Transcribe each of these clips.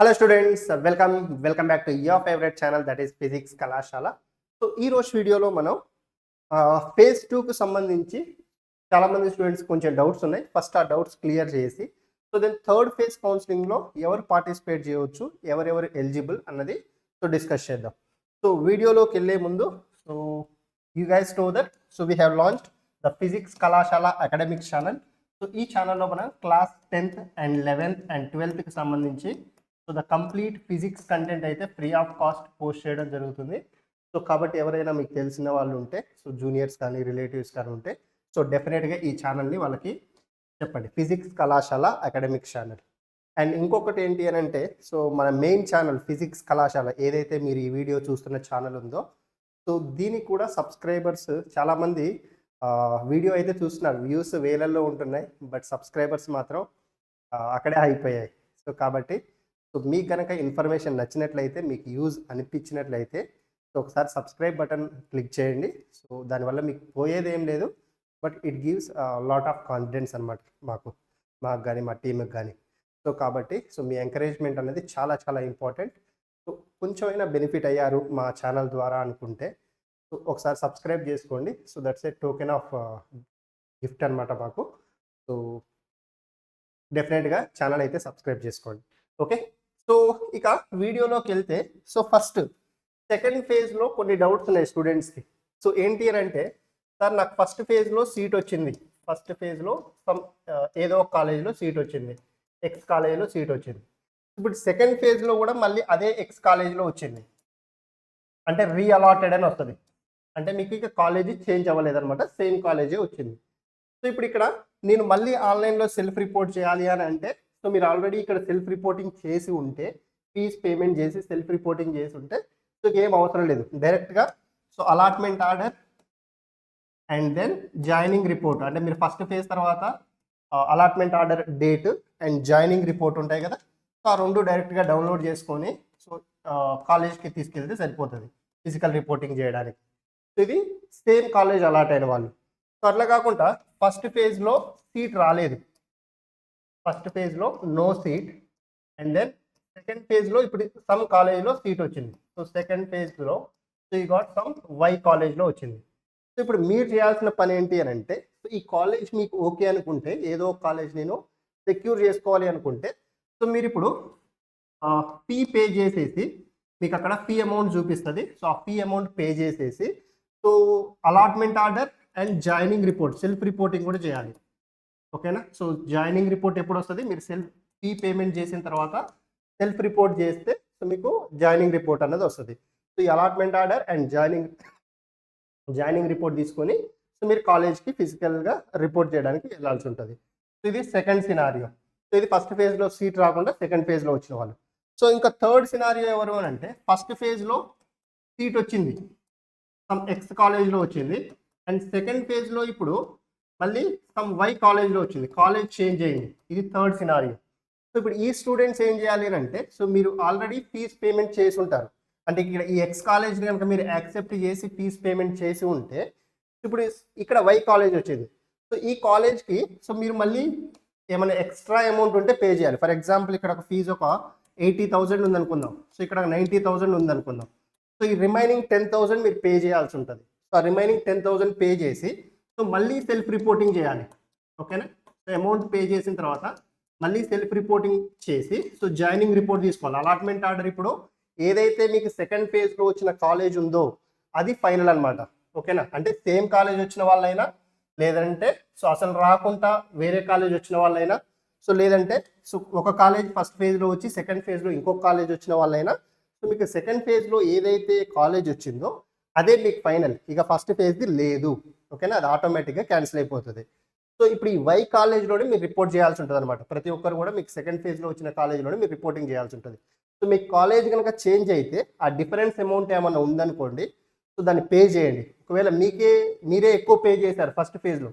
Hello students welcome welcome back to your favourite channel that is physics కళాశాల so ఈ రోజు వీడియోలో మనం ఫేజ్ టూకు సంబంధించి చాలామంది స్టూడెంట్స్ కొంచెం డౌట్స్ ఉన్నాయి. ఫస్ట్ ఆ డౌట్స్ క్లియర్ చేసి సో దెన్ థర్డ్ ఫేజ్ కౌన్సిలింగ్లో ఎవరు పార్టిసిపేట్ చేయవచ్చు ఎవరెవరు ఎలిజిబుల్ అన్నది సో డిస్కస్ చేద్దాం. సో వీడియోలోకి వెళ్ళే ముందు so you guys know that so we have launched the physics కళాశాల అకాడమిక్ ఛానల్ సో ఈ ఛానల్లో మనం class tenth and eleventh and ట్వెల్త్కి సంబంధించి so the complete physics content అయితే ఫ్రీ ఆఫ్ కాస్ట్ పోస్ట్ చేయడం జరుగుతుంది. సో కాబట్టి ఎవరైనా మీకు తెలిసిన వాళ్ళు ఉంటే సో జూనియర్స్ కానీ రిలేటివ్స్ కానీ ఉంటే సో డెఫినెట్గా ఈ ఛానల్ని వాళ్ళకి చెప్పండి. ఫిజిక్స్ కళాశాల అకాడమిక్ ఛానల్ అండ్ ఇంకొకటి ఏంటి అని అంటే సో మన మెయిన్ ఛానల్ ఫిజిక్స్ కళాశాల ఏదైతే మీరు ఈ వీడియో చూస్తున్న ఛానల్ ఉందో సో దీనికి కూడా సబ్స్క్రైబర్స్ చాలామంది వీడియో అయితే చూస్తున్నారు. వ్యూస్ వేలల్లో ఉంటున్నాయి బట్ సబ్స్క్రైబర్స్ మాత్రం అక్కడే అయిపోయాయి. సో కాబట్టి సో మీకు కనుక ఇన్ఫర్మేషన్ నచ్చినట్లయితే మీకు యూజ్ అనిపించినట్లయితే సో ఒకసారి సబ్స్క్రైబ్ బటన్ క్లిక్ చేయండి. సో దానివల్ల మీకు పోయేది ఏం లేదు. But it gives lot of confidence అనమాట మాకు మాకు కానీ మా టీంకి కానీ సో కాబట్టి సో మీ ఎంకరేజ్మెంట్ అనేది చాలా చాలా ఇంపార్టెంట్. సో కొంచెమైనా బెనిఫిట్ అయ్యారు మా ఛానల్ ద్వారా అనుకుంటే సో ఒకసారి సబ్స్క్రైబ్ చేసుకోండి. So that's a token of gift అనమాట మాకు. సో డెఫినెట్గా ఛానల్ అయితే సబ్స్క్రైబ్ చేసుకోండి. ఓకే? సో ఇక వీడియోలోకి వెళ్తే సో ఫస్ట్ సెకండ్ ఫేజ్లో కొన్ని డౌట్స్ ఉన్నాయి స్టూడెంట్స్కి సో ఏంటి అని అంటే సార్ నాకు ఫస్ట్ ఫేజ్లో సీట్ వచ్చింది. ఫస్ట్ ఫేజ్లో సమ్ ఏదో ఒక కాలేజీలో సీట్ వచ్చింది. ఎక్స్ కాలేజీలో సీట్ వచ్చింది. ఇప్పుడు సెకండ్ ఫేజ్లో కూడా మళ్ళీ అదే ఎక్స్ కాలేజీలో వచ్చింది. అంటే రీఅలాటెడ్ అని వస్తుంది. అంటే మీకు ఇక కాలేజీ చేంజ్ అవ్వలేదన్నమాట. సేమ్ కాలేజీ వచ్చింది. సో ఇప్పుడు ఇక్కడ నేను మళ్ళీ ఆన్లైన్లో సెల్ఫ్ రిపోర్ట్ చేయాలి అని అంటే సో మీరు ఆల్రెడీ ఇక్కడ సెల్ఫ్ రిపోర్టింగ్ చేసి ఉంటే ఫీజ్ పేమెంట్ చేసి సెల్ఫ్ రిపోర్టింగ్ చేసి ఉంటే సో ఏం అవసరం లేదు. డైరెక్ట్గా so allotment order and then joining report అంటే మీరు ఫస్ట్ ఫేజ్ తర్వాత allotment order date and joining report ఉంటాయి కదా సో ఆ రెండు డైరెక్ట్గా డౌన్లోడ్ చేసుకొని సో కాలేజ్కి తీసుకెళ్తే సరిపోతుంది ఫిజికల్ రిపోర్టింగ్ చేయడానికి. ఇది సేమ్ కాలేజ్ అలాట్ అయిన వాళ్ళు. సో అట్లా కాకుండా ఫస్ట్ ఫేజ్లో సీట్ రాలేదు. ఫస్ట్ ఫేజ్లో no seat and then second ఫేజ్లో ఇప్పుడు సమ్ కాలేజ్లో సీట్ వచ్చింది. సో సెకండ్ ఫేజ్లో సో ఈ గాట్ సమ్ వై కాలేజ్లో వచ్చింది. సో ఇప్పుడు మీరు చేయాల్సిన పని ఏంటి అని అంటే సో ఈ కాలేజ్ మీకు ఓకే అనుకుంటే ఏదో కాలేజ్ నేను సెక్యూర్ చేసుకోవాలి అనుకుంటే సో మీరు ఇప్పుడు ఫీ పే చేసేసి మీకు అక్కడ ఫీ అమౌంట్ చూపిస్తుంది. సో ఆ ఫీ అమౌంట్ పే చేసేసి so allotment order and joining report self reporting కూడా చేయాలి. ఓకేనా? సో జాయినింగ్ రిపోర్ట్ ఎప్పుడు వస్తుంది మీరు సెల్ఫ్ ఫీ పేమెంట్ చేసిన తర్వాత సెల్ఫ్ రిపోర్ట్ చేస్తే సో మీకు జాయినింగ్ రిపోర్ట్ అనేది వస్తుంది. సో ఈ allotment order and joining joining report తీసుకొని సో మీరు కాలేజ్కి ఫిజికల్గా రిపోర్ట్ చేయడానికి వెళ్ళాల్సి ఉంటుంది. సో ఇది సెకండ్ సినారియో. సో ఇది ఫస్ట్ ఫేజ్లో సీట్ రాకుండా సెకండ్ ఫేజ్లో వచ్చిన వాళ్ళు. సో ఇంకా థర్డ్ సినారియో ఎవరు అని అంటే ఫస్ట్ ఫేజ్లో సీట్ వచ్చింది. సమ్ ఎక్స్ కాలేజ్లో వచ్చింది. అండ్ సెకండ్ ఫేజ్లో ఇప్పుడు మళ్ళీ సమ్ వై కాలేజ్లో వచ్చింది. కాలేజ్ చేంజ్ అయింది. ఇది థర్డ్ సినారియో సో ఇప్పుడు ఈ స్టూడెంట్స్ ఏం చేయాలి అని అంటే సో మీరు ఆల్రెడీ ఫీజ్ పేమెంట్ చేసి ఉంటారు. అంటే ఇక్కడ ఈ ఎక్స్ కాలేజ్ కనుక మీరు యాక్సెప్ట్ చేసి ఫీజ్ పేమెంట్ చేసి ఉంటే ఇప్పుడు ఇక్కడ వై కాలేజ్ వచ్చింది. సో ఈ కాలేజ్కి సో మీరు మళ్ళీ ఏమైనా ఎక్స్ట్రా అమౌంట్ ఉంటే పే చేయాలి. ఫర్ ఎగ్జాంపుల్ ఇక్కడ ఒక ఫీజు ఒక ఎయిటీ థౌజండ్ ఉందనుకుందాం. సో ఇక్కడ నైంటీ థౌజండ్ ఉందనుకుందాం. సో ఈ రిమైనింగ్ టెన్ థౌజండ్ మీరు పే చేయాల్సి ఉంటుంది. సో ఆ రిమైనింగ్ టెన్ థౌజండ్ పే చేసి సో మళ్ళీ సెల్ఫ్ రిపోర్టింగ్ చేయాలి. ఓకేనా? సో అమౌంట్ పే చేసిన తర్వాత మళ్ళీ సెల్ఫ్ రిపోర్టింగ్ చేసి సో జాయినింగ్ రిపోర్ట్ తీసుకోవాలి. అలాట్మెంట్ ఆర్డర్ ఇప్పుడు ఏదైతే మీకు సెకండ్ ఫేజ్లో వచ్చిన కాలేజ్ ఉందో అది ఫైనల్ అనమాట ఓకేనా? అంటే సేమ్ కాలేజ్ వచ్చిన వాళ్ళైనా లేదంటే సో అసలు రాకుండా వేరే కాలేజ్ వచ్చిన వాళ్ళైనా సో లేదంటే సో ఒక కాలేజ్ ఫస్ట్ ఫేజ్లో వచ్చి సెకండ్ ఫేజ్లో ఇంకొక కాలేజ్ వచ్చిన వాళ్ళైనా సో మీకు సెకండ్ ఫేజ్లో ఏదైతే కాలేజ్ వచ్చిందో అదే మీకు ఫైనల్ ఇక ఫస్ట్ ఫేజ్ది లేదు. ఓకేనా? అది ఆటోమేటిక్గా క్యాన్సిల్ అయిపోతుంది. సో ఇప్పుడు ఈ వై కాలేజ్లోనే మీరు రిపోర్ట్ చేయాల్సి ఉంటుంది అనమాట ప్రతి ఒక్కరు కూడా మీకు సెకండ్ ఫేజ్లో వచ్చిన కాలేజ్లోనే మీరు రిపోర్టింగ్ చేయాల్సి ఉంటుంది. సో మీ కాలేజ్ కనుక చేంజ్ అయితే ఆ డిఫరెన్స్ అమౌంట్ ఏమన్నా ఉందనుకోండి సో దాన్ని పే చేయండి. ఒకవేళ మీకే మీరే ఎక్కువ పే చేశారు ఫస్ట్ ఫేజ్లో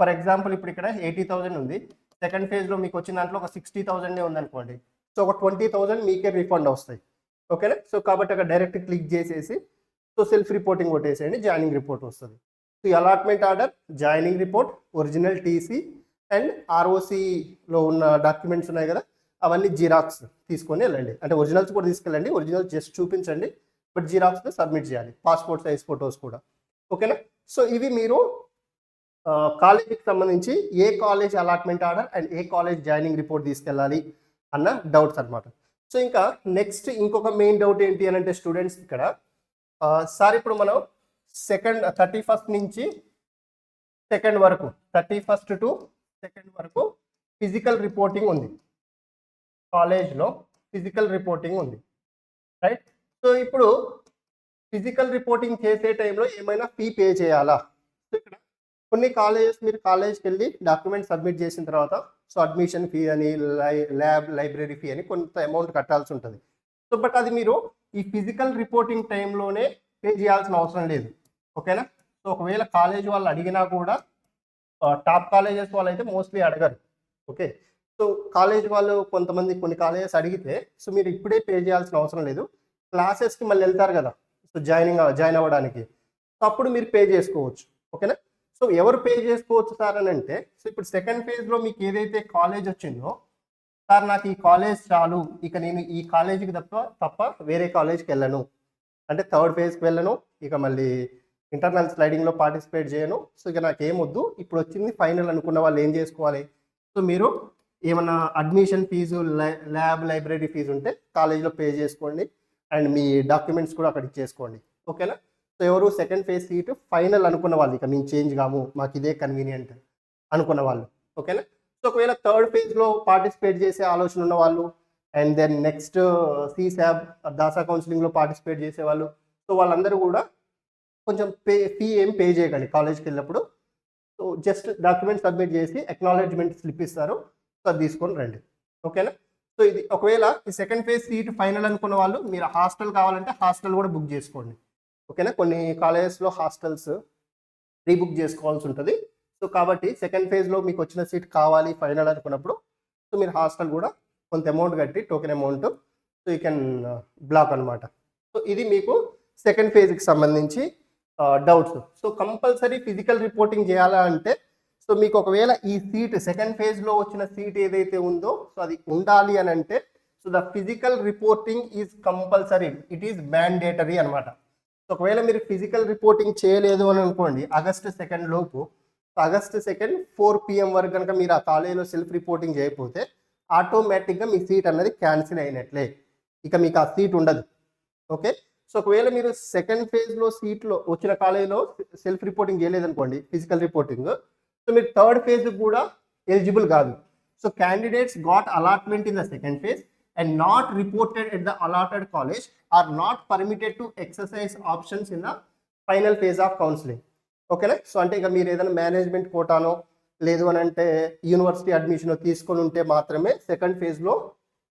ఫర్ ఎగ్జాంపుల్ ఇప్పుడు ఇక్కడ ఎయిటీ థౌసండ్ ఉంది. సెకండ్ ఫేజ్లో మీకు వచ్చిన దాంట్లో ఒక సిక్స్టీ థౌసండే ఉందనుకోండి. సో ఒక ట్వంటీ థౌసండ్ మీకే రిఫండ్ వస్తాయి. ఓకేనా? సో కాబట్టి అక్కడ డైరెక్ట్ క్లిక్ చేసేసి సో సెల్ఫ్ రిపోర్టింగ్ కొట్టేసేయండి జాయినింగ్ రిపోర్ట్ వస్తుంది. So allotment order joining report original TC and ఆర్ఓసిలో ఉన్న డాక్యుమెంట్స్ ఉన్నాయి కదా అవన్నీ జిరాక్స్ తీసుకొని వెళ్ళండి. అంటే ఒరిజినల్స్ కూడా తీసుకెళ్ళండి ఒరిజినల్ జస్ట్ చూపించండి బట్ జిరాక్స్ సబ్మిట్ చేయాలి పాస్పోర్ట్ సైజ్ ఫొటోస్ కూడా. ఓకేనా? సో ఇవి మీరు కాలేజీకి సంబంధించి ఏ కాలేజ్ అలాట్మెంట్ ఆర్డర్ అండ్ ఏ కాలేజ్ జాయినింగ్ రిపోర్ట్ తీసుకెళ్ళాలి అన్న డౌట్స్ అన్నమాట. సో ఇంకా నెక్స్ట్ ఇంకొక మెయిన్ డౌట్ ఏంటి అని అంటే స్టూడెంట్స్ ఇక్కడ సార్ ఇప్పుడు మనం సెకండ్ థర్టీ ఫస్ట్ నుంచి సెకండ్ వరకు థర్టీ ఫస్ట్ టు సెకండ్ వరకు ఫిజికల్ రిపోర్టింగ్ ఉంది. కాలేజ్లో ఫిజికల్ రిపోర్టింగ్ ఉంది. రైట్? సో ఇప్పుడు ఫిజికల్ రిపోర్టింగ్ చేసే టైంలో ఏమైనా ఫీ పే చేయాలా? సో ఇక్కడ కొన్ని కాలేజెస్ మీరు కాలేజ్కి వెళ్ళి డాక్యుమెంట్ సబ్మిట్ చేసిన తర్వాత సో అడ్మిషన్ ఫీ అని ల్యాబ్ లైబ్రరీ ఫీ అని కొంత అమౌంట్ కట్టాల్సి ఉంటుంది. సో బట్ అది మీరు ఈ ఫిజికల్ రిపోర్టింగ్ టైంలోనే పే చేయాల్సిన అవసరం లేదు. ఓకేనా? సో ఒకవేళ కాలేజ్ వాళ్ళు అడిగినా కూడా టాప్ కాలేజెస్ వాళ్ళు అయితే మోస్ట్లీ అడగరు. ఓకే? సో కాలేజ్ వాళ్ళు కొంతమంది కొన్ని కాలేజెస్ అడిగితే సో మీరు ఇప్పుడే పే చేయాల్సిన అవసరం లేదు. క్లాసెస్కి మళ్ళీ వెళ్తారు కదా? సో జాయినింగ్ జాయిన్ అవ్వడానికి. సో అప్పుడు మీరు పే చేసుకోవచ్చు. ఓకేనా? సో ఎవరు పే చేసుకోవచ్చు సార్ అని అంటే సో ఇప్పుడు సెకండ్ ఫేజ్లో మీకు ఏదైతే కాలేజ్ వచ్చిందో సార్ నాకు ఈ కాలేజ్ చాలు. ఇక నేను ఈ కాలేజీకి తప్ప తప్ప వేరే కాలేజ్కి వెళ్ళను. అంటే థర్డ్ ఫేజ్కి వెళ్ళను. ఇక మళ్ళీ ఇంటర్నల్ స్లైడింగ్లో పార్టిసిపేట్ చేయను. సో ఇక నాకు ఏమొద్దు ఇప్పుడు వచ్చింది ఫైనల్ అనుకున్న వాళ్ళు ఏం చేసుకోవాలి? సో మీరు ఏమన్నా admission fees lab library fees ఉంటే కాలేజీలో పే చేసుకోండి. అండ్ మీ డాక్యుమెంట్స్ కూడా అక్కడ ఇచ్చేసుకోండి ఓకేనా? సో ఎవరు సెకండ్ ఫేజ్ సీట్ ఫైనల్ అనుకున్న వాళ్ళు ఇక మేము చేంజ్ కాము. మాకు ఇదే కన్వీనియంట్ అనుకున్న వాళ్ళు. ఓకేనా? సో ఒకవేళ థర్డ్ ఫేజ్లో పార్టిసిపేట్ చేసే ఆలోచన ఉన్న వాళ్ళు and then next CSAB DASA కౌన్సిలింగ్లో పార్టిసిపేట్ చేసే వాళ్ళు సో వాళ్ళందరూ కూడా కొంచెం పే ఫీ ఏం పే చేయకండి. కాలేజ్కి వెళ్ళినప్పుడు. సో జస్ట్ డాక్యుమెంట్ సబ్మిట్ చేసి అక్నాలెడ్జ్మెంట్ స్లిప్ ఇస్తారు. సో అది తీసుకొని రండి. ఓకేనా సో ఇది ఒకవేళ ఈ సెకండ్ ఫేజ్ సీట్ ఫైనల్ అనుకున్న వాళ్ళు మీరు హాస్టల్ కావాలంటే హాస్టల్ కూడా బుక్ చేసుకోండి. ఓకేనా కొన్ని కాలేజెస్లో హాస్టల్స్ రీబుక్ చేసుకోవాల్సి ఉంటుంది. సో కాబట్టి సెకండ్ ఫేజ్లో మీకు వచ్చిన సీట్ కావాలి ఫైనల్ అనుకున్నప్పుడు సో మీరు హాస్టల్ కూడా కొంత అమౌంట్ కట్టి token amount so you can block అనమాట సో ఇది మీకు సెకండ్ ఫేజ్కి సంబంధించి doubts so compulsory physical reporting చేయాలా అంటే సో మీకు ఒకవేళ ఈ సీట్ సెకండ్ ఫేజ్లో వచ్చిన సీట్ ఏదైతే ఉందో సో అది ఉండాలి అని అంటే so the physical reporting is compulsory it is mandatory అనమాట సో ఒకవేళ మీరు ఫిజికల్ రిపోర్టింగ్ చేయలేదు అని అనుకోండి ఆగస్ట్ సెకండ్ లోపు ఆగస్ట్ సెకండ్ ఫోర్ పిఎం వరకు కనుక మీరు ఆ కాలేజీలో సెల్ఫ్ రిపోర్టింగ్ చేయకపోతే ఆటోమేటిక్గా మీ సీట్ అన్నది క్యాన్సిల్ అయినట్లే. ఇక మీకు ఆ సీట్ ఉండదు. ఓకే సో ఒకవేళ మీరు సెకండ్ ఫేజ్లో సీట్లో వచ్చిన కాలేజీలో సెల్ఫ్ రిపోర్టింగ్ చేయలేదనుకోండి ఫిజికల్ రిపోర్టింగ్ సో మీరు థర్డ్ ఫేజ్ కూడా ఎలిజిబుల్ కాదు. So candidates got allotment in the second phase and not reported at the allotted college are not permitted to exercise options in the final phase of counselling ఓకేనా so అంటే ఇక మీరు ఏదైనా management కోటానో లేదు అని అంటే యూనివర్సిటీ అడ్మిషన్ తీసుకొని ఉంటే మాత్రమే సెకండ్ ఫేజ్లో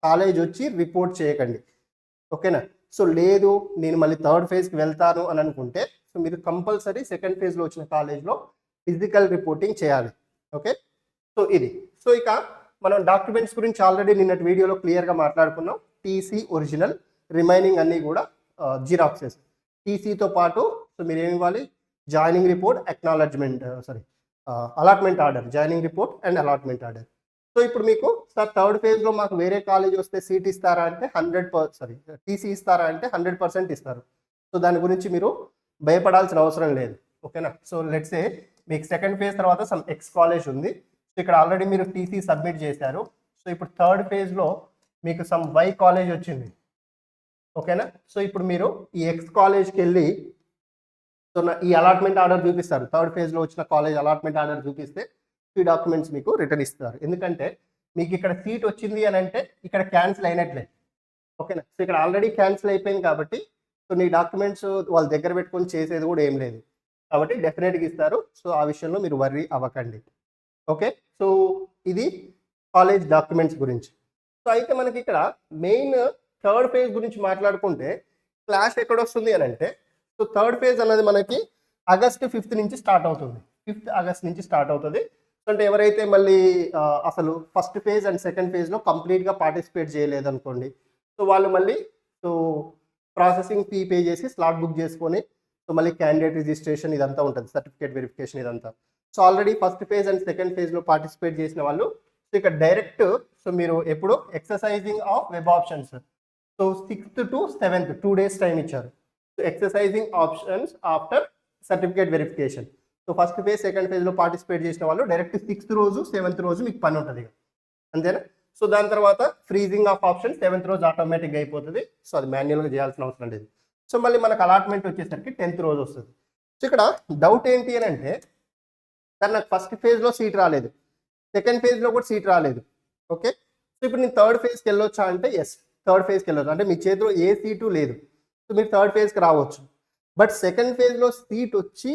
కాలేజ్ వచ్చి రిపోర్ట్ చేయకండి. ఓకేనా సో లేదు నేను మళ్ళీ థర్డ్ ఫేజ్కి వెళ్తాను అని అనుకుంటే సో మీరు కంపల్సరీ సెకండ్ ఫేజ్లో వచ్చిన కాలేజ్లో ఫిజికల్ రిపోర్టింగ్ చేయాలి. ఓకే సో ఇది. సో ఇక మనం డాక్యుమెంట్స్ గురించి ఆల్రెడీ నిన్నటి వీడియోలో క్లియర్గా మాట్లాడుకున్నాం. టీసీ ఒరిజినల్ రిమైనింగ్ అన్నీ కూడా జిరాక్సెస్ టీసీతో పాటు సో మీరు ఏమి ఇవ్వాలి? Joining report acknowledgement sorry allotment order joining report and allotment order so ఇప్పుడు మీకు సార్ థర్డ్ ఫేజ్లో మాకు వేరే కాలేజ్ వస్తే సీట్ ఇస్తారా అంటే హండ్రెడ్ పర్ సారీ టీసీ ఇస్తారా అంటే హండ్రెడ్ పర్సెంట్ ఇస్తారు. సో దాని గురించి మీరు భయపడాల్సిన అవసరం లేదు. ఓకేనా? సో లెట్స్ ఏ మీకు సెకండ్ ఫేజ్ తర్వాత సమ్ ఎక్స్ కాలేజ్ ఉంది. సో ఇక్కడ ఆల్రెడీ మీరు టీసీ సబ్మిట్ చేశారు. సో ఇప్పుడు థర్డ్ ఫేజ్లో మీకు సమ్ వై కాలేజ్ వచ్చింది. ఓకేనా? సో ఇప్పుడు మీరు ఈ ఎక్స్ కాలేజ్కి వెళ్ళి సో ఈ అలాట్మెంట్ ఆర్డర్ చూపిస్తారు. థర్డ్ ఫేజ్లో వచ్చిన కాలేజ్ అలాట్మెంట్ ఆర్డర్ చూపిస్తే ఈ డాక్యుమెంట్స్ మీకు రిటర్న్ ఇస్తారు. ఎందుకంటే మీకు ఇక్కడ సీట్ వచ్చింది అని అంటే ఇక్కడ క్యాన్సిల్ అయినట్లే. ఓకేనా? సో ఇక్కడ ఆల్రెడీ క్యాన్సిల్ అయిపోయింది కాబట్టి సో నీ డాక్యుమెంట్స్ వాళ్ళ దగ్గర పెట్టుకొని చేసేది కూడా ఏం లేదు. కాబట్టి డెఫినెట్గా ఇస్తారు. సో ఆ విషయంలో మీరు వర్రీ అవ్వకండి. ఓకే? సో ఇది కాలేజ్ డాక్యుమెంట్స్ గురించి. సో అయితే మనకి ఇక్కడ మెయిన్ థర్డ్ ఫేజ్ గురించి మాట్లాడుకుంటే క్లాస్ ఎక్కడ వస్తుంది అని అంటే సో థర్డ్ ఫేజ్ అన్నది మనకి ఆగస్ట్ ఫిఫ్త్ నుంచి స్టార్ట్ అవుతుంది. ఫిఫ్త్ ఆగస్ట్ నుంచి స్టార్ట్ అవుతుంది. అంటే ఎవరైతే మళ్ళీ అసలు ఫస్ట్ ఫేజ్ అండ్ సెకండ్ ఫేజ్లో కంప్లీట్గా పార్టిసిపేట్ చేయలేదనుకోండి సో వాళ్ళు మళ్ళీ సో ప్రాసెసింగ్ ఫీ పే చేసి స్లాట్ బుక్ చేసుకొని సో మళ్ళీ క్యాండిడేట్ రిజిస్ట్రేషన్ ఇదంతా ఉంటుంది సర్టిఫికేట్ వెరిఫికేషన్ ఇదంతా. So already first phase and second ఫేజ్లో పార్టిసిపేట్ చేసిన వాళ్ళు సో ఇక్కడ డైరెక్ట్ సో మీరు ఎప్పుడు exercising of web options so sixth to seventh two days time ఇచ్చారు. So exercising options after certificate verification so first phase second ఫేజ్లో participate చేసిన వాళ్ళు డైరెక్ట్ సిక్స్త్ రోజు సెవెంత్ రోజు మీకు పని ఉంటుంది అంతేనా? సో దాని తర్వాత ఫ్రీజింగ్ ఆఫ్ ఆప్షన్ సెవెంత్ రోజు ఆటోమేటిక్గా అయిపోతుంది. సో అది మాన్యువల్గా చేయాల్సిన అవసరం లేదు. సో మళ్ళీ మనకు అలాట్మెంట్ వచ్చేసరికి టెన్త్ రోజు వస్తుంది. సో ఇక్కడ డౌట్ ఏంటి అని అంటే సార్ నాకు ఫస్ట్ ఫేజ్లో సీట్ రాలేదు. సెకండ్ ఫేజ్లో కూడా సీట్ రాలేదు. ఓకే సో ఇప్పుడు నేను థర్డ్ ఫేజ్కి వెళ్ళొచ్చా అంటే ఎస్ థర్డ్ ఫేజ్కి వెళ్ళొచ్చు. అంటే మీ చేతిలో ఏ సీటు లేదు. సో మీరు థర్డ్ ఫేజ్కి రావచ్చు. బట్ సెకండ్ ఫేజ్లో సీట్ వచ్చి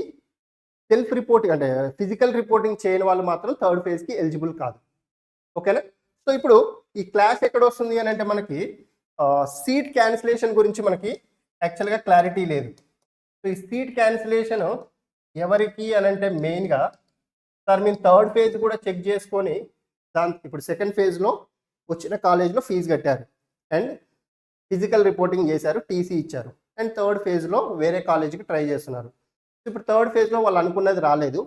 సెల్ఫ్ రిపోర్టింగ్ అంటే ఫిజికల్ రిపోర్టింగ్ చేయని వాళ్ళు మాత్రం థర్డ్ ఫేజ్కి ఎలిజిబుల్ కాదు. ఓకేనా? సో ఇప్పుడు ఈ క్లాస్ ఎక్కడ వస్తుంది అని అంటే మనకి సీట్ క్యాన్సిలేషన్ గురించి మనకి యాక్చువల్గా క్లారిటీ లేదు. సో ఈ సీట్ క్యాన్సిలేషన్ ఎవరికి అని అంటే మెయిన్గా సార్ మేము థర్డ్ ఫేజ్ కూడా చెక్ చేసుకొని దాని ఇప్పుడు సెకండ్ ఫేజ్లో వచ్చిన కాలేజ్లో ఫీజు కట్టారు. అండ్ ఫిజికల్ రిపోర్టింగ్ చేశారు టీసీ ఇచ్చారు. అండ్ థర్డ్ ఫేజ్లో వేరే కాలేజీకి ట్రై చేస్తున్నారు. ఇప్పుడు థర్డ్ ఫేజ్లో వాళ్ళు అనుకున్నది రాలేదు.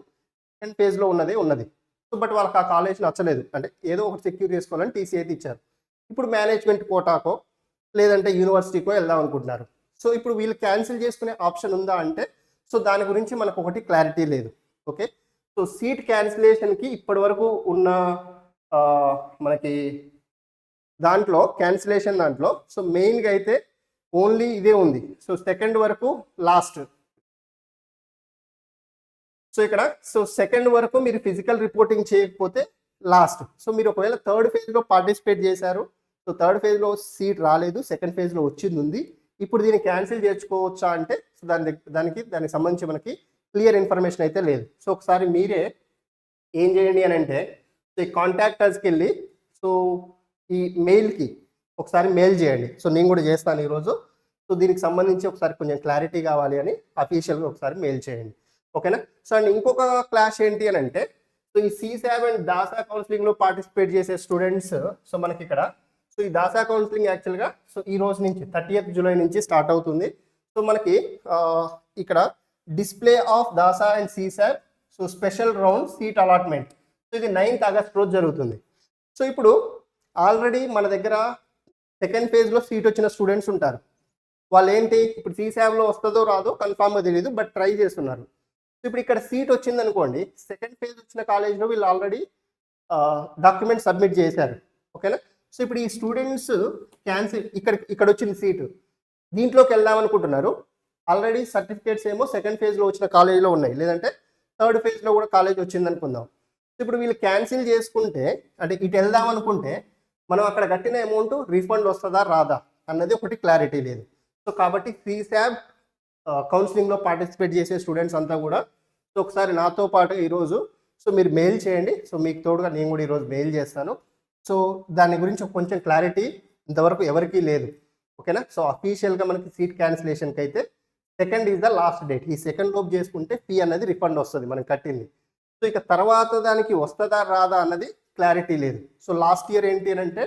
సెకండ్ ఫేజ్లో ఉన్నదే ఉన్నది. సో బట్ వాళ్ళకి ఆ కాలేజ్ నచ్చలేదు. అంటే ఏదో ఒకటి సెక్యూర్ చేసుకోవాలని టీసీ అయితే ఇచ్చారు. ఇప్పుడు మేనేజ్మెంట్ కోటాకో లేదంటే యూనివర్సిటీకో వెళ్దాం అనుకుంటున్నారు. సో ఇప్పుడు వీళ్ళు క్యాన్సిల్ చేసుకునే ఆప్షన్ ఉందా అంటే సో దాని గురించి మనకు ఒకటి క్లారిటీ లేదు. ఓకే సో సీట్ క్యాన్సిలేషన్కి ఇప్పటి వరకు ఉన్న మనకి దాంట్లో క్యాన్సిలేషన్ దాంట్లో సో మెయిన్గా అయితే ఓన్లీ ఇదే ఉంది. సో సెకండ్ వరకు లాస్ట్ సో ఇక్కడ సో సెకండ్ వరకు మీరు ఫిజికల్ రిపోర్టింగ్ చేయకపోతే లాస్ట్. సో మీరు ఒకవేళ థర్డ్ ఫేజ్లో పార్టిసిపేట్ చేశారు సో థర్డ్ ఫేజ్లో సీట్ రాలేదు సెకండ్ ఫేజ్లో వచ్చింది ఉంది. ఇప్పుడు దీన్ని క్యాన్సిల్ చేసుకోవచ్చా అంటే సో దాని దానికి దానికి సంబంధించి మనకి క్లియర్ ఇన్ఫర్మేషన్ అయితే లేదు. సో ఒకసారి మీరే ఏం చేయండి అని అంటే సో ఈ కాంటాక్టర్స్కి వెళ్ళి సో ఈ మెయిల్కి ఒకసారి మెయిల్ చేయండి. సో నేను కూడా చేస్తాను ఈరోజు. సో దీనికి సంబంధించి ఒకసారి కొంచెం క్లారిటీ కావాలి అని అఫీషియల్గా ఒకసారి మెయిల్ చేయండి. ఓకేనా? సో అండ్ ఇంకొక క్లాస్ ఏంటి అని అంటే సో ఈ సీసాబ్ అండ్ దాసా కౌన్సిలింగ్లో పార్టిసిపేట్ చేసే స్టూడెంట్స్ సో మనకి ఇక్కడ సో ఈ దాసా కౌన్సిలింగ్ యాక్చువల్గా సో ఈ రోజు నుంచి థర్టీయత్ జూలై నుంచి స్టార్ట్ అవుతుంది. సో మనకి ఇక్కడ display of DASA and CSAB so special round seat allotment so ఇది నైన్త్ ఆగస్ట్ రోజు జరుగుతుంది. సో ఇప్పుడు ఆల్రెడీ మన దగ్గర సెకండ్ ఫేజ్లో సీట్ వచ్చిన స్టూడెంట్స్ ఉంటారు. వాళ్ళు ఏంటి ఇప్పుడు సీసాబ్లో వస్తుందో రాదో కన్ఫామ్గా తెలియదు బట్ ట్రై చేస్తున్నారు. ఇప్పుడు ఇక్కడ సీట్ వచ్చింది అనుకోండి సెకండ్ ఫేజ్ వచ్చిన కాలేజ్లో వీళ్ళు ఆల్రెడీ డాక్యుమెంట్ సబ్మిట్ చేశారు. ఓకేనా? సో ఇప్పుడు ఈ స్టూడెంట్స్ క్యాన్సిల్ ఇక్కడ ఇక్కడ వచ్చింది సీటు దీంట్లోకి వెళ్దాం అనుకుంటున్నారు. ఆల్రెడీ సర్టిఫికేట్స్ ఏమో సెకండ్ ఫేజ్లో వచ్చిన కాలేజీలో ఉన్నాయి. లేదంటే థర్డ్ ఫేజ్లో కూడా కాలేజ్ వచ్చింది అనుకుందాం ఇప్పుడు వీళ్ళు క్యాన్సిల్ చేసుకుంటే అంటే ఇటు వెళ్దాం అనుకుంటే మనం అక్కడ కట్టిన అమౌంట్ రీఫండ్ వస్తుందా రాదా? అన్నది ఒకటి క్లారిటీ లేదు. సో కాబట్టి ఫీసాబ్ కౌన్సిలింగ్లో పార్టిసిపేట్ చేసే స్టూడెంట్స్ అంతా కూడా. సో ఒకసారి నాతో పాటు ఈరోజు సో మీరు మెయిల్ చేయండి. సో మీకు తోడుగా నేను కూడా ఈరోజు మెయిల్ చేస్తాను. సో దాని గురించి కొంచెం క్లారిటీ ఇంతవరకు ఎవరికీ లేదు. ఓకేనా సో అఫీషియల్గా మనకి సీట్ క్యాన్సిలేషన్కి అయితే second is the last date ఈ సెకండ్ లోపు చేసుకుంటే ఫీ అనేది రిఫండ్ వస్తుంది మనం కట్టింది. సో ఇక తర్వాత దానికి వస్తుందా రాదా అన్నది క్లారిటీ లేదు. సో లాస్ట్ ఇయర్ ఏంటి అంటే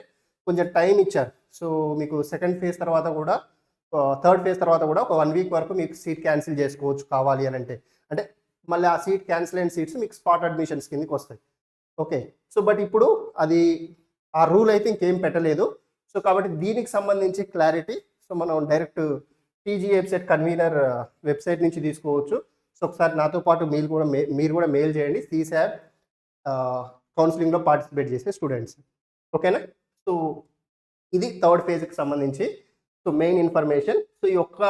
కొంచెం టైం ఇచ్చారు. సో మీకు సెకండ్ ఫేజ్ తర్వాత కూడా థర్డ్ ఫేజ్ తర్వాత కూడా ఒక వన్ వీక్ వరకు మీకు సీట్ క్యాన్సిల్ చేసుకోవచ్చు కావాలి అని అంటే. అంటే మళ్ళీ ఆ సీట్ క్యాన్సిల్ అయిన సీట్స్ మీకు స్పాట్ అడ్మిషన్స్ కిందకి వస్తాయి. ఓకే. సో బట్ ఇప్పుడు అది ఆ రూల్ అయితే ఇంకేం పెట్టలేదు. సో కాబట్టి దీనికి సంబంధించి క్లారిటీ సో మనం direct TG website convenor website నుంచి తీసుకోవచ్చు. సో ఒకసారి నాతో పాటు మీరు కూడా మే- మీరు కూడా మెయిల్ చేయండి. సీసాబ్ కౌన్సిలింగ్లో పార్టిసిపేట్ చేసే స్టూడెంట్స్ ఓకేనా? సో ఇది థర్డ్ ఫేజ్కి సంబంధించి. సో మెయిన్ ఇన్ఫర్మేషన్ సో ఈ యొక్క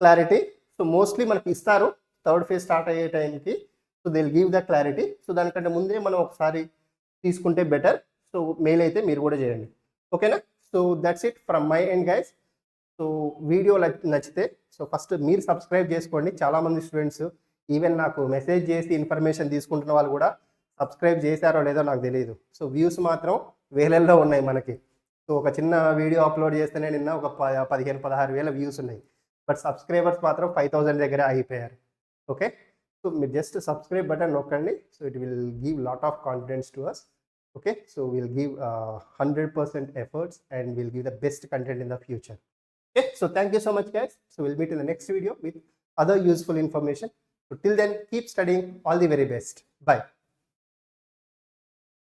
క్లారిటీ సో మోస్ట్లీ మనకి ఇస్తారు. థర్డ్ ఫేజ్ స్టార్ట్ అయ్యే టైంకి so they'll give the clarity so దానికంటే ముందే మనం ఒకసారి తీసుకుంటే బెటర్ సో మెయిల్ అయితే మీరు కూడా చేయండి. ఓకేనా so that's it from my end guys so video నచ్చితే సో ఫస్ట్ మీరు సబ్స్క్రైబ్ చేసుకోండి. చాలామంది స్టూడెంట్స్ ఈవెన్ నాకు మెసేజ్ చేసి ఇన్ఫర్మేషన్ తీసుకుంటున్న వాళ్ళు కూడా సబ్స్క్రైబ్ చేశారో లేదో నాకు తెలియదు. సో వ్యూస్ మాత్రం వేలల్లో ఉన్నాయి మనకి. సో ఒక చిన్న వీడియో అప్లోడ్ చేస్తేనే నిన్న ఒక పదిహేను పదహారు వేల వ్యూస్ ఉన్నాయి. బట్ సబ్స్క్రైబర్స్ మాత్రం ఫైవ్ థౌసండ్ దగ్గర అయిపోయారు. ఓకే? సో మీరు జస్ట్ సబ్స్క్రైబ్ బటన్ నొక్కండి. So it will give lot of confidence to us okay? So will give hundred percent efforts and will give the best content in the future. Okay? So thank you so much guys so will meet in the next video with other useful information. So till then keep studying all the very best. Bye.